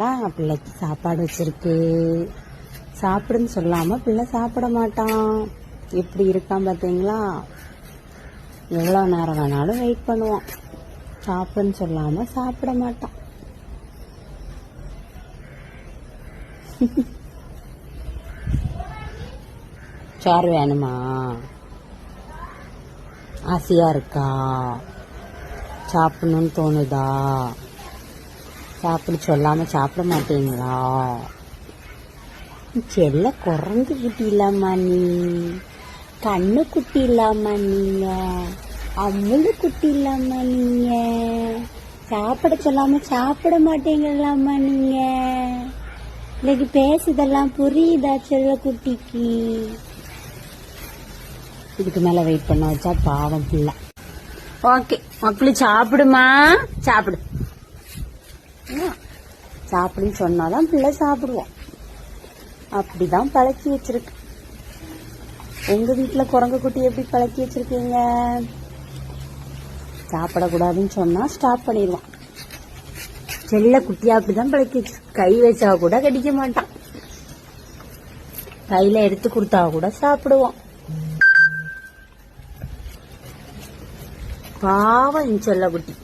தான் பிள்ளைக்கு சாப்பாடு வச்சிருக்கு. சாப்பிடுன்னு சொல்லாம பிள்ளை சாப்பிட மாட்டான். எப்படி இருக்கான் பார்த்தீங்களா எவ்வளோ நேரம் வேணாலும் வெயிட் பண்ணுவான். சாப்பிடுன்னு சொல்லாம சாப்பிட மாட்டான். சார் வேணுமா? ஆசையா இருக்கா? சாப்பிடணும்னு தோணுதா? சாப்பிட சொல்லாமல் சாப்பிட மாட்டீங்களா? செல்ல குரங்கு குட்டி இல்லாமா நீ கண்ணு குட்டி இல்லாமா நீங்க அம்முழு குட்டி இல்லாமா நீங்க சாப்பிட சொல்லாம சாப்பிட மாட்டீங்களாமா நீங்க? இன்னைக்கு பேசுதெல்லாம் புரியுதா செல்ல குட்டிக்கு இதுக்கு மேல வெயிட் பண்ண வச்சா பாவம் பிள்ளை. ஓகே மக்களு சாப்பிடுமா? சாப்பிடு. சாப்பிடுன்னு சொன்னாதான் பிள்ளை சாப்பிடுவோம் அப்படிதான் பழக்கி வச்சிருக்கு. உங்க வீட்டுல குரங்கு குட்டி எப்படி பழக்கி வச்சிருக்கீங்க? சாப்பிடக்கூடாதுன்னு சொன்னா ஸ்டாப் பண்ணிடுவான். செல்ல குட்டியா அப்படிதான் பழக்கி கை வச்சா கூட கடிக்க மாட்டான். கையில எடுத்து கொடுத்தா கூட சாப்பிடுவோம் பாவம் செல்ல குட்டி.